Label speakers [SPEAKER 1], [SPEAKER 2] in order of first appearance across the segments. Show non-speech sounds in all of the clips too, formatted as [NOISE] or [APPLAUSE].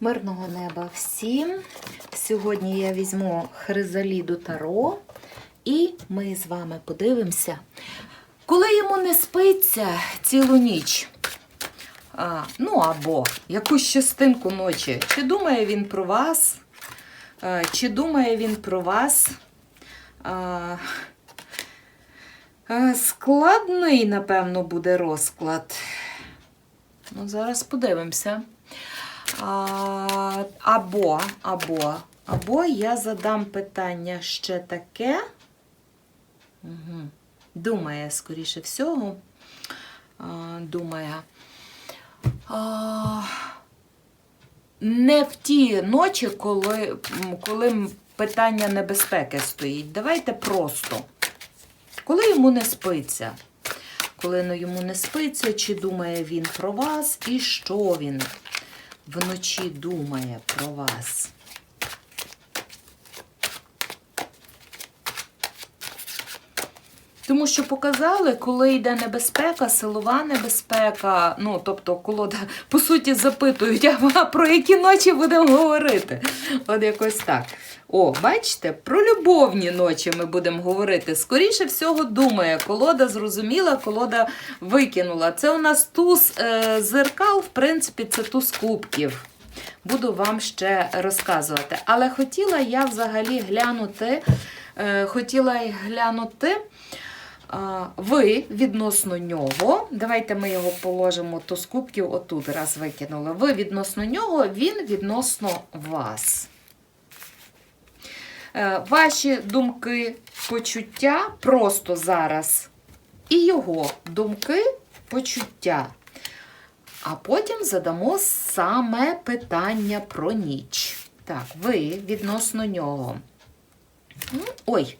[SPEAKER 1] Мирного неба всім. Сьогодні я візьму хризаліду Таро, і ми з вами подивимося, коли йому не спиться цілу ніч. А, ну або якусь частинку ночі. Чи думає він про вас? А, чи думає він про вас? А, складний, напевно, буде розклад. Ну, зараз подивимося. Або, або, або я задам питання ще таке. Угу. Думає, скоріше всього. А, думає. А, не в ті ночі, коли, коли питання небезпеки стоїть. Давайте просто. Коли йому не спиться. Коли ну, йому не спиться, чи думає він про вас, і що він вночі думає про вас. Тому що показали, коли йде небезпека, силова небезпека, ну, тобто, колода, по суті, запитують, [LAUGHS] а про які ночі будемо говорити. От якось так. О, бачите, про любовні ночі ми будемо говорити. Скоріше всього, думає, колода зрозуміла, колода викинула. Це у нас туз е, зеркал, в принципі, це туз кубків. Буду вам ще розказувати. Але хотіла я взагалі глянути, е, хотіла глянути. Ви відносно нього, давайте ми його положимо то з кубків отут, раз викинули. Ви відносно нього, він відносно вас. Е, Ваші думки, почуття просто зараз. І його думки, почуття. А потім задамо саме питання про ніч. Так, ви відносно нього. Ой.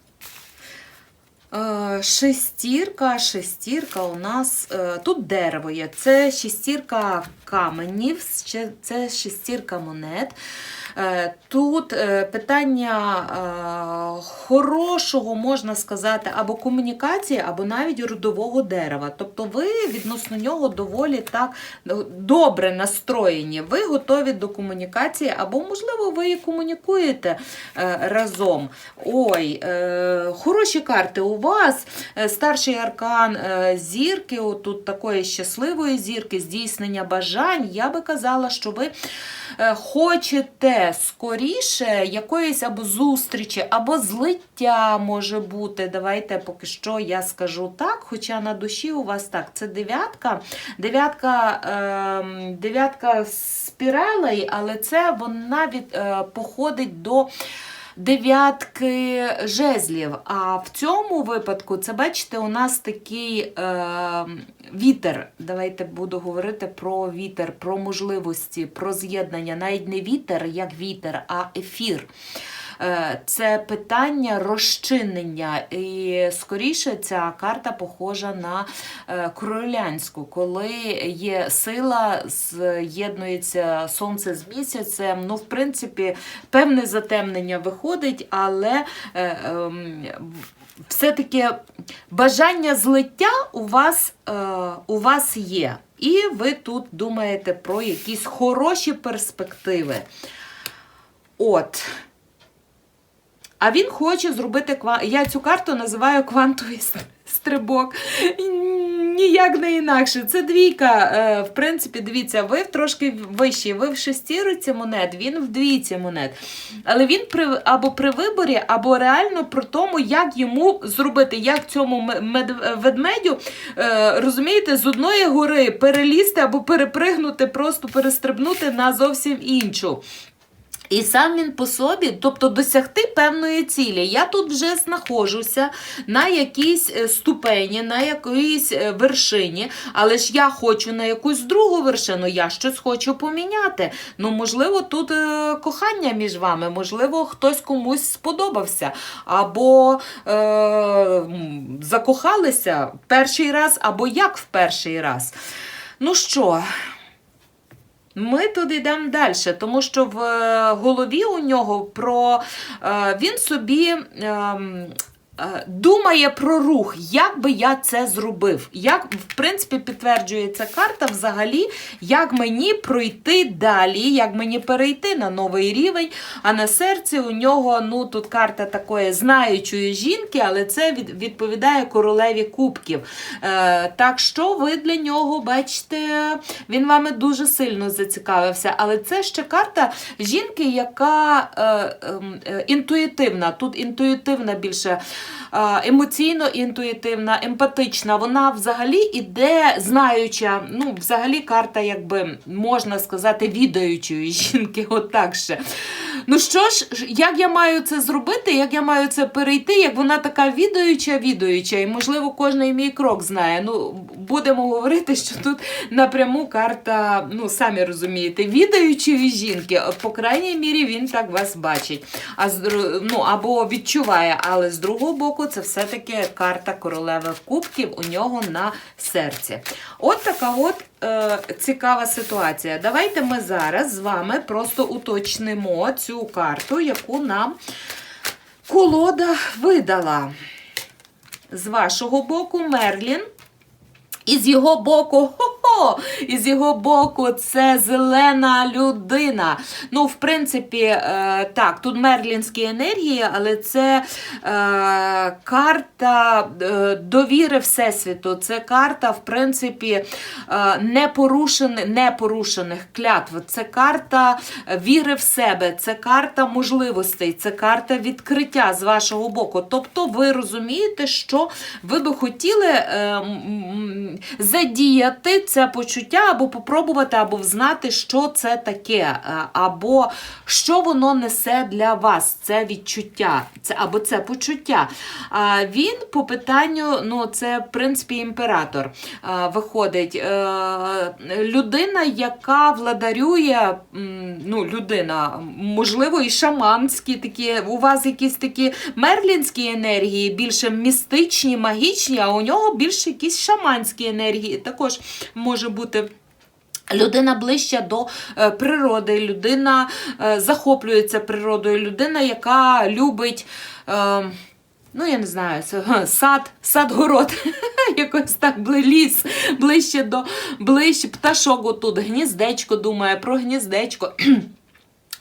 [SPEAKER 1] Е, Шестірка, шестірка у нас е, тут дерево є. Це шестірка каменів, це шестірка монет. Е, Тут е, питання е, хорошого, можна сказати, або комунікації, або навіть родового дерева. Тобто ви відносно нього доволі так ну, добре настроєні. Ви готові до комунікації, або, можливо, ви і комунікуєте разом. Ой, хороші карти у вас. Старший аркан зірки, отут такої щасливої зірки, здійснення бажань. Я би казала, що ви е, скоріше якоїсь або зустрічі, або злиття може бути. Давайте поки що я скажу так, хоча на душі у вас так. Це дев'ятка. Дев'ятка, ем, дев'ятка спіралей, але це вона від, е, походить до дев'ятки жезлів. А в цьому випадку, це бачите, у нас такий е, вітер. Давайте буду говорити про вітер, про можливості, про з'єднання. Навіть не вітер, як вітер, а ефір. Е, Це питання розчинення. І скоріше ця карта похожа на е, королянську, коли є сила, з'єднується сонце з місяцем. Ну, в принципі, певне затемнення виходить, але е, ем, все-таки бажання злиття у вас, у вас є. І ви тут думаєте про якісь хороші перспективи. От. А він хоче зробити ква... Я цю карту називаю квантовий стрибок. Ніяк не інакше. Це двійка. Е, В принципі, дивіться, ви трошки вищі, ви в шестіриці монет, він в двійці монет. Але він при або при виборі, або реально про тому, як йому зробити, як цьому ведмедю, е, розумієте, з одної гори перелізти або перепригнути, просто перестрибнути на зовсім іншу. І сам він по собі, тобто досягти певної цілі. Я тут вже знаходжуся на якійсь е, ступені, на якоїсь е, вершині, але ж я хочу на якусь другу вершину, я щось хочу поміняти. Ну, можливо, тут е, кохання між вами, можливо, хтось комусь сподобався, або е, закохалися перший раз, або як в перший раз. Ну що, ми тут йдемо далі, тому що в е, голові у нього про е, він собі ем, думає про рух, як би я це зробив. Як, в принципі, підтверджує ця карта взагалі, як мені пройти далі, як мені перейти на новий рівень. А на серці у нього ну, тут карта такої знаючої жінки, але це відповідає королеві кубків. Е, так що ви для нього бачите, він вами дуже сильно зацікавився. Але це ще карта жінки, яка е, ем, е, інтуїтивна. Тут інтуїтивна більше е, емоційно інтуїтивна, емпатична. Вона взагалі іде знаюча. Ну, взагалі, карта, якби можна сказати, відаючої [LAUGHS] жінки. Отак ще. Ну що ж, як я маю це зробити, як я маю це перейти, як вона така відаюча, відаюча, і можливо кожний мій крок знає. Ну, будемо говорити, що тут напряму карта, ну самі розумієте, відаючої жінки. По крайній мірі він так вас бачить. А ну, або відчуває, але з другого боку, це все-таки карта королеви кубків у нього на серці. От така от е, цікава ситуація. Давайте ми зараз з вами просто уточнимо цю карту, яку нам колода видала. З вашого боку, Мерлін. І з його боку, хо-хо, і з його боку, це зелена людина. Ну, в принципі, е, так, тут мерлінські енергії, але це е, карта е, довіри Всесвіту. Це карта, в принципі, е, непорушених, непорушених клятв. Це карта віри в себе, це карта можливостей, це карта відкриття з вашого боку. Тобто, ви розумієте, що ви би хотіли. Е, задіяти це почуття, або попробувати, або взнати, що це таке, е, або що воно несе для вас, це відчуття, це, або це почуття. А Він по питанню, ну, це, в принципі, імператор е, виходить. Е, Людина, яка владарює, ну, людина, можливо, і шаманські такі, у вас якісь такі мерлінські енергії, більше містичні, магічні, а у нього більше якісь шаманські енергії. Також може бути. Людина ближча до е, природи, людина е, захоплюється природою, людина, яка любить. Е, Ну, я не знаю, сад, сад-город, [LAUGHS] якось так ліс, ближче до ближче пташок отут, гніздечко думає про гніздечко. [CLEARS THROAT]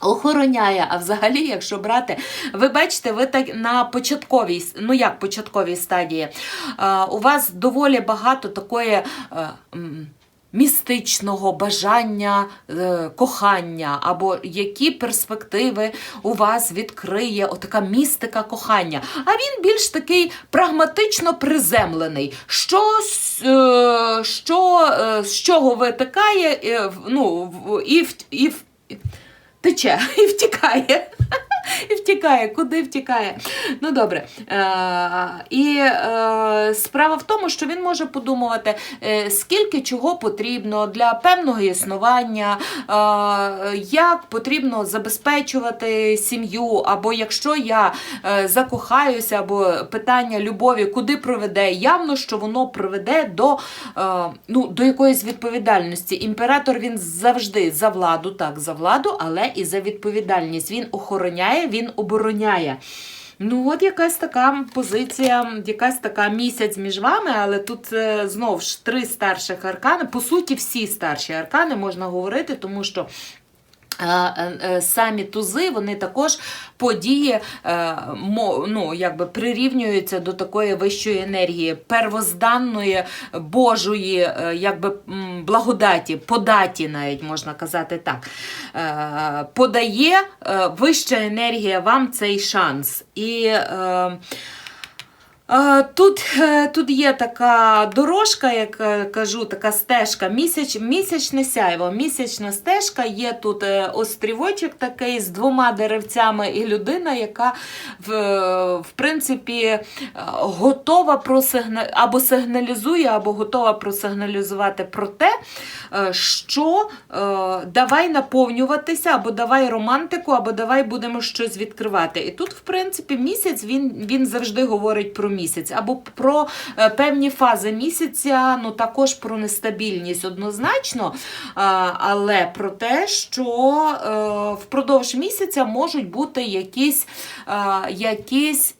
[SPEAKER 1] Охороняє, а взагалі, якщо брати, ви бачите, ви так на початковій, ну як початковій стадії, у вас доволі багато такої е, містичного бажання, е, кохання, або які перспективи у вас відкриє отака містика кохання. А він більш такий прагматично приземлений. Що, е, що, з чого витикає, ну, і, в- і, в- тече і втікає. І втікає, куди втікає. Ну добре. Е, і е, справа в тому, що він може подумувати, е, скільки чого потрібно для певного існування, як потрібно забезпечувати сім'ю, або якщо я закохаюся, або питання любові, куди проведе, явно, що воно приведе до, ну, до якоїсь відповідальності. Імператор він завжди за владу, так, за владу, але і за відповідальність. Він охороняє, він обороняє. Ну, от якась така позиція, якась така місяць між вами, але тут е, знов ж три старших аркани. По суті, всі старші аркани можна говорити, тому що. Е, е, Самі тузи, вони також події е, ну, якби прирівнюються до такої вищої енергії, первозданної Божої якби, благодаті, податі, навіть можна казати так. Подає вища енергія вам цей шанс. І Тут, е, тут є така дорожка, як е, кажу, така стежка, місяч, місячне сяйво, місячна стежка, є тут е, острівочок такий з двома деревцями, і людина, яка в, в принципі готова просигна... або сигналізує, або готова просигналізувати про те, що давай наповнюватися, або давай романтику, або давай будемо щось відкривати. І тут, в принципі, місяць він, він завжди говорить про місяць, або про е, певні фази місяця, ну також про нестабільність однозначно, але про те, що е, впродовж місяця можуть бути якісь, якісь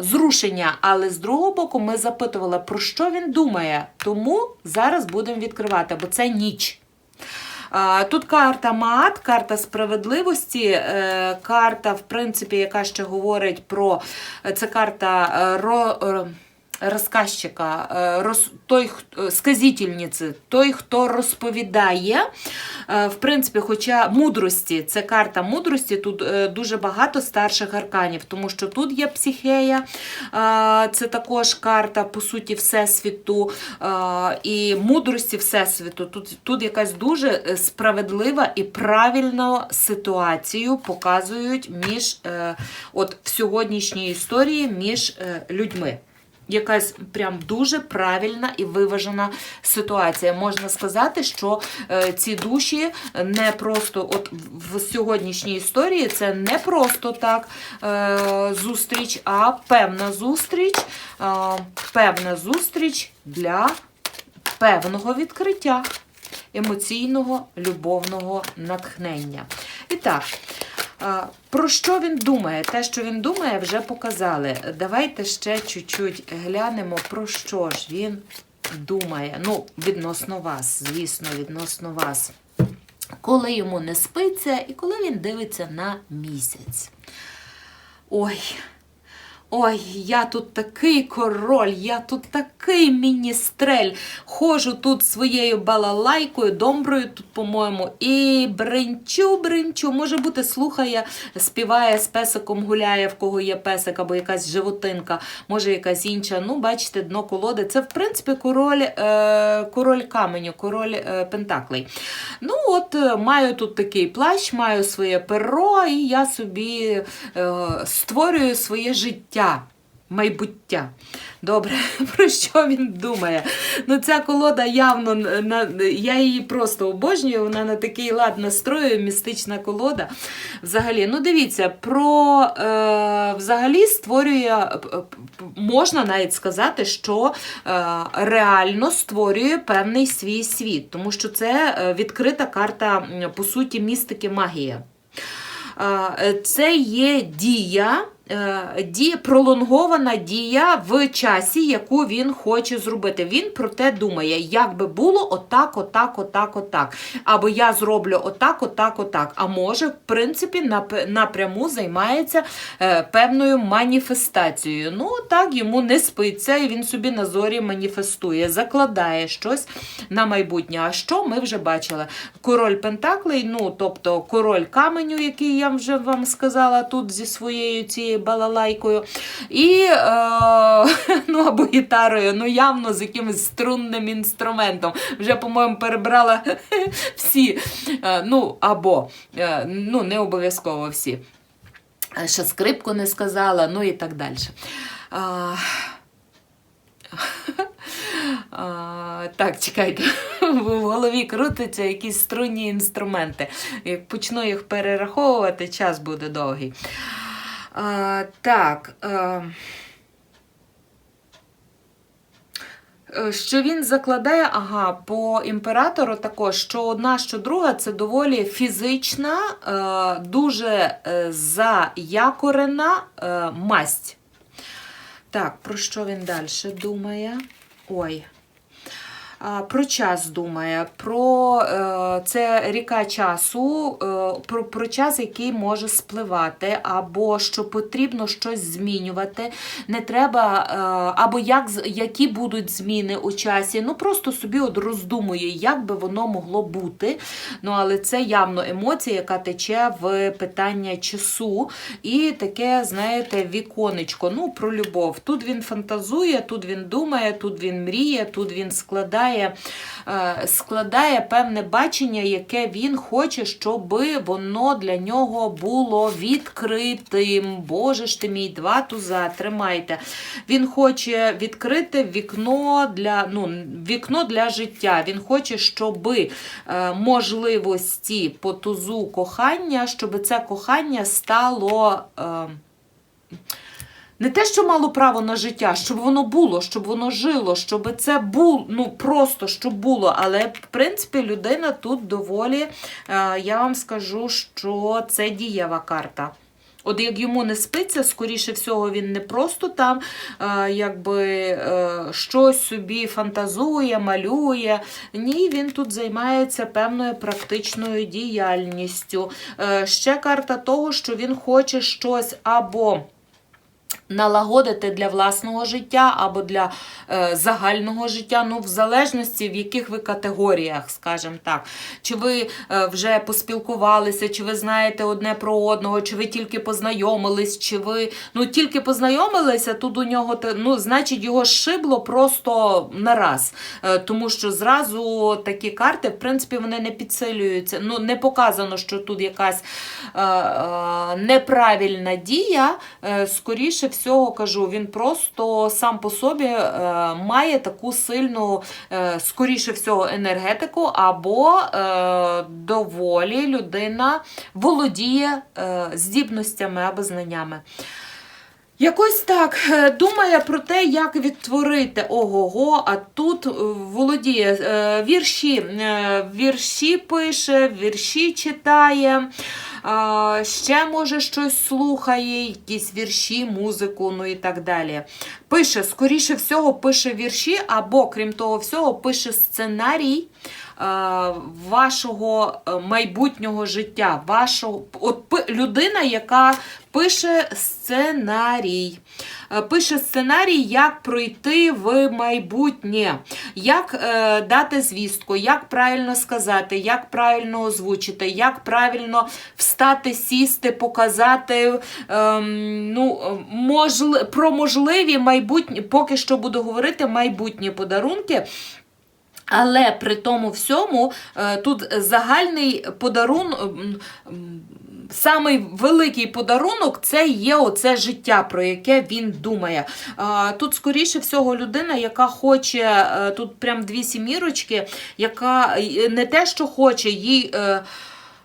[SPEAKER 1] зрушення. Але з другого боку, ми запитували, про що він думає. Тому зараз будемо відкривати, бо це ніч. Тут карта Маат, карта справедливості, е, карта, в принципі, яка ще говорить про це карта е, ро, е, розказчика, е, роз, той, хто- сказительниці, той, хто розповідає. Е, В принципі, хоча мудрості, це карта мудрості, тут е, дуже багато старших арканів, тому що тут є психея, е, це також карта, по суті, Всесвіту е, і мудрості Всесвіту. Тут, тут якась дуже е, справедлива і правильну ситуацію показують між е, от в сьогоднішній історії між е, людьми. Якась прям дуже правильна і виважена ситуація. Можна сказати, що е, ці душі не просто от в сьогоднішній історії це не просто так е, зустріч, а певна зустріч, е, певна зустріч для певного відкриття емоційного любовного натхнення. І так. Про що він думає? Те, що він думає, вже показали. Давайте ще чуть-чуть глянемо, про що ж він думає. Ну, відносно вас, звісно, відносно вас. Коли йому не спиться і коли він дивиться на місяць. Ой, Ой, я тут такий король, я тут такий міністрель. Хожу тут своєю балалайкою, домброю тут, по-моєму, і бринчу, бринчу. Може бути, слухає, співає з песиком, гуляє, в кого є песик, або якась животинка, може якась інша. Ну, бачите, дно колоди. Це, в принципі, король, е, король каменю, король е, пентаклей. Ну, от, е, маю тут такий плащ, маю своє перо, і я собі е, створюю своє життя. Майбуття. Добре, [LAUGHS] про що він думає? Ну, ця колода явно я її просто обожнюю. Вона на такий лад настроює, містична колода. Взагалі, ну дивіться, про е, взагалі створює, можна навіть сказати, що е, реально створює певний свій світ, тому що це е, відкрита карта, по суті, містики магія. Е, Це є дія, е, дія, пролонгована дія в часі, яку він хоче зробити. Він про те думає, як би було отак, отак, отак, отак. Або я зроблю отак, отак, отак. А може, в принципі, напряму займається е, певною маніфестацією. Ну, так йому не спиться, і він собі на зорі маніфестує, закладає щось на майбутнє. А що ми вже бачили? Король Пентаклей, ну тобто король каменю, який я вже вам сказала тут зі своєю цією балалайкою, і е, [LAUGHS] ну або гітарою, ну явно з якимось струнним інструментом. Вже, по-моєму, перебрала [LAUGHS] всі. Е, ну або е, ну не обов'язково всі. Ще скрипку не сказала, ну і так далі. А, [LAUGHS] а, так, чекайте, в голові крутяться якісь струнні інструменти. Як почну їх перераховувати, час буде довгий. А, так. А, Е, Що він закладає, ага, по імператору також, що одна, що друга, це доволі фізична, е, дуже е, заякорена е, масть. Так, про що він далі думає? Ой. Про час думає, про е, це ріка часу, е, про, про час, який може спливати, або що потрібно щось змінювати. Не треба, е, або як, які будуть зміни у часі. Ну просто собі от роздумує, як би воно могло бути. Ну, але це явно емоція, яка тече в питання часу. І таке, знаєте, віконечко. Ну, про любов. Тут він фантазує, тут він думає, тут він мріє, тут він складає, е, складає певне бачення, яке він хоче, щоб воно для нього було відкритим. Боже ж ти мій, два туза, тримайте. Він хоче відкрити вікно для, ну, вікно для життя. Він хоче, щоб е, можливості по тузу кохання, щоб це кохання стало. Е, не те, що мало право на життя, щоб воно було, щоб воно жило, щоб це було, ну просто щоб було. Але в принципі людина тут доволі, е, я вам скажу, що це дієва карта. От як йому не спиться, скоріше всього, він не просто там е, якби е, щось собі фантазує, малює. Ні, він тут займається певною практичною діяльністю. Ще карта того, що він хоче щось або налагодити для власного життя або для е, загального життя, ну в залежності в яких ви категоріях, скажімо так. Чи ви е, вже поспілкувалися, чи ви знаєте одне про одного, чи ви тільки познайомились, чи ви ну тільки познайомилися, тут у нього ну, значить його шибло просто нараз. Е, тому що зразу такі карти, в принципі, вони не підсилюються. Ну, не показано, що тут якась е, е, неправильна дія. Е, скоріше всього кажу, він просто сам по собі е, має таку сильну, е, скоріше всього, енергетику, або е, доволі людина володіє здібностями або знаннями. Якось так думає про те, як відтворити ого-го, а тут володіє вірші, вірші пише, вірші читає, ще може щось слухає, якісь вірші, музику, ну і так далі. Пише, скоріше всього, пише вірші, або, крім того всього, пише сценарій вашого е, майбутнього життя. Вашого, от людина, яка пише сценарій. Е, Пише сценарій, як пройти в майбутнє, як е, дати звістку, як правильно сказати, як правильно озвучити, як правильно встати, сісти, показати ем, ну, е, можли, про можливі майбутні, поки що буду говорити, майбутні подарунки. Але при тому всьому е, тут загальний подарунок, Самий великий подарунок це є оце життя, про яке він думає. Тут, скоріше всього, людина, яка хоче, е, тут прям дві сімірочки, яка е, не те, що хоче, їй.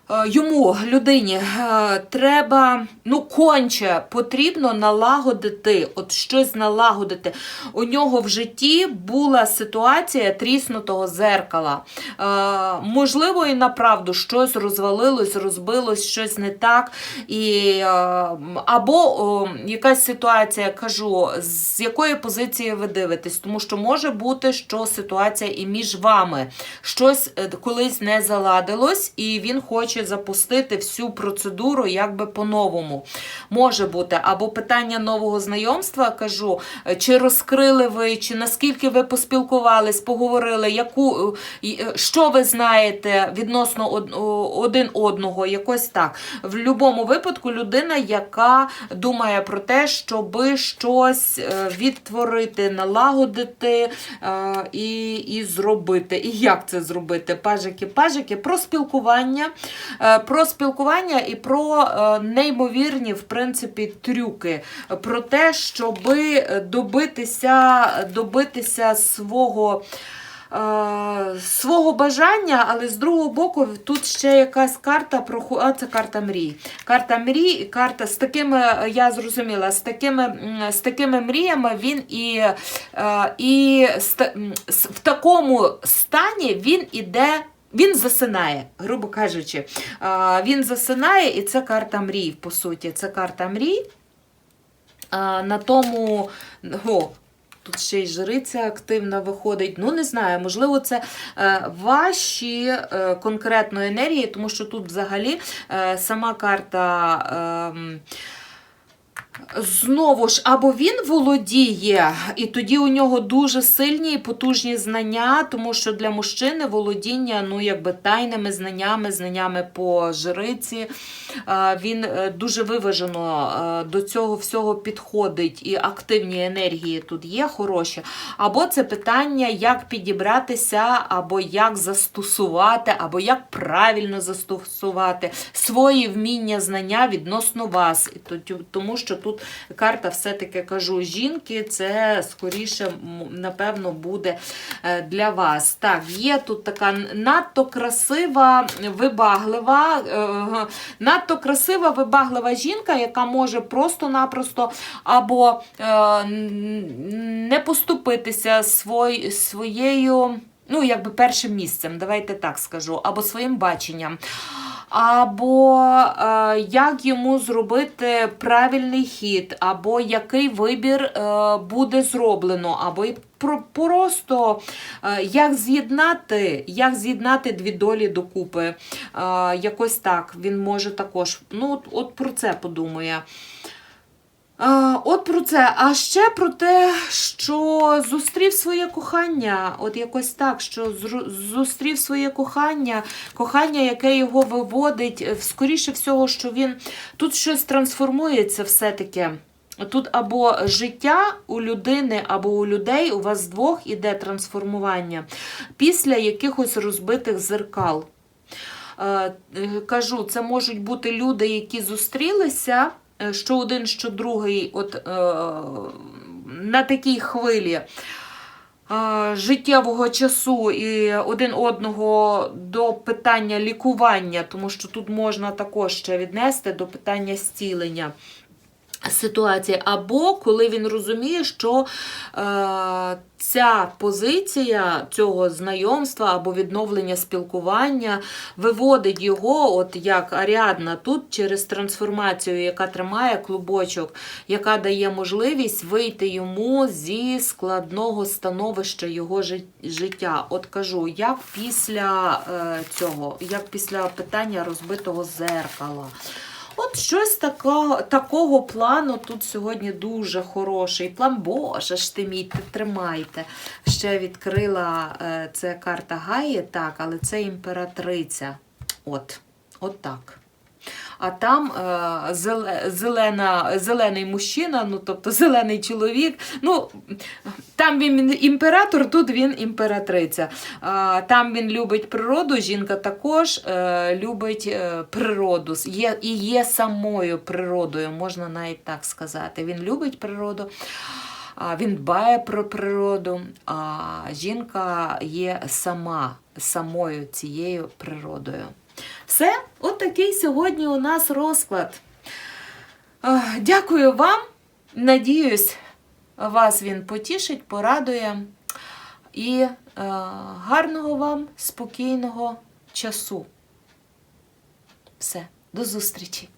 [SPEAKER 1] Е, Йому, людині, е, треба, ну, конче потрібно налагодити, от щось налагодити. У нього в житті була ситуація тріснутого зеркала. Е, можливо, і направду щось розвалилось, розбилось, щось не так. І, або якась ситуація, кажу, з якої позиції ви дивитесь, тому що може бути, що ситуація і між вами щось колись не заладилось, і він хоче запустити всю процедуру якби по-новому. Може бути, або питання нового знайомства, кажу, е, чи розкрили ви, чи наскільки ви поспілкувались, поговорили, яку, е, е, що ви знаєте відносно один одного, якось так. В будь-якому випадку людина, яка думає про те, щоби щось відтворити, налагодити і, і зробити. І як це зробити? Пажики, пажики, про спілкування, про спілкування і про е, неймовірні, в принципі, трюки, про те, щоби добитися, добитися свого. е, Свого бажання, але з другого боку, тут ще якась карта про а, це карта мрій. Карта мрій, і карта з такими, е, я зрозуміла, з такими, з такими мріями він і, е, і в такому стані він іде. Він засинає, грубо кажучи. Він засинає, і це карта мрій, по суті. Це карта мрій. На тому. О, Тут ще й жриця активно виходить. Ну, не знаю, можливо, це е, ваші е, конкретно енергії, тому що тут взагалі е, сама карта. Знову ж, або він володіє, і тоді у нього дуже сильні і потужні знання, тому що для мужчини володіння ну, якби тайними знаннями, знаннями по жриці, е, він е, дуже виважено е, до цього всього підходить, і активні енергії тут є хороші. Або це питання, як підібратися, або як застосувати, або як правильно застосувати свої вміння, знання відносно вас. Тому що тут карта все-таки кажу, жінки, це скоріше, напевно, буде е, для вас. Так, є тут така надто красива, вибаглива, е, надто красива, вибаглива жінка, яка може просто-напросто або е, не поступитися свой, своєю. Ну, якби першим місцем, давайте так скажу, або своїм баченням, або е, як йому зробити правильний хід, або який вибір е, буде зроблено, або просто е, як з'єднати, як з'єднати дві долі докупи. Якось так він може також. Ну, от, от про це подумає. От про це. А ще про те, що зустрів своє кохання. От якось так, що зустрів своє кохання, кохання, яке його виводить, е, скоріше всього, що він тут щось трансформується все-таки. Тут або життя у людини, або у людей, у вас двох іде трансформування після якихось розбитих зеркал. Е, е, кажу, це можуть бути люди, які зустрілися, що один, що другий, от е, на такій хвилі е, життєвого часу і один одного до питання лікування, тому що тут можна також ще віднести до питання зцілення. Ситуації, або коли він розуміє, що е, ця позиція цього знайомства або відновлення спілкування виводить його, от як Аріадна, тут через трансформацію, яка тримає клубочок, яка дає можливість вийти йому зі складного становища його жи- життя. От кажу, як після е, цього, як після питання розбитого зеркала. От щось такого, такого плану тут сьогодні дуже хороший. План, Боже ж ти мій, ти тримайте. Ще відкрила е, це карта Гаї, так, але це імператриця. От, от так. А там е, зеле- зелена, зелений мужчина, ну тобто зелений чоловік. Ну, там він імператор, тут він імператриця. Там він любить природу, жінка також е, любить е, природу. Є, і є самою природою, можна навіть так сказати. Він любить природу. Він дбає про природу, а жінка є сама самою цією природою. Все, от такий сьогодні у нас розклад. Е, Дякую вам. Надіюсь, вас він потішить, порадує. І е, гарного вам спокійного часу. Все, до зустрічі!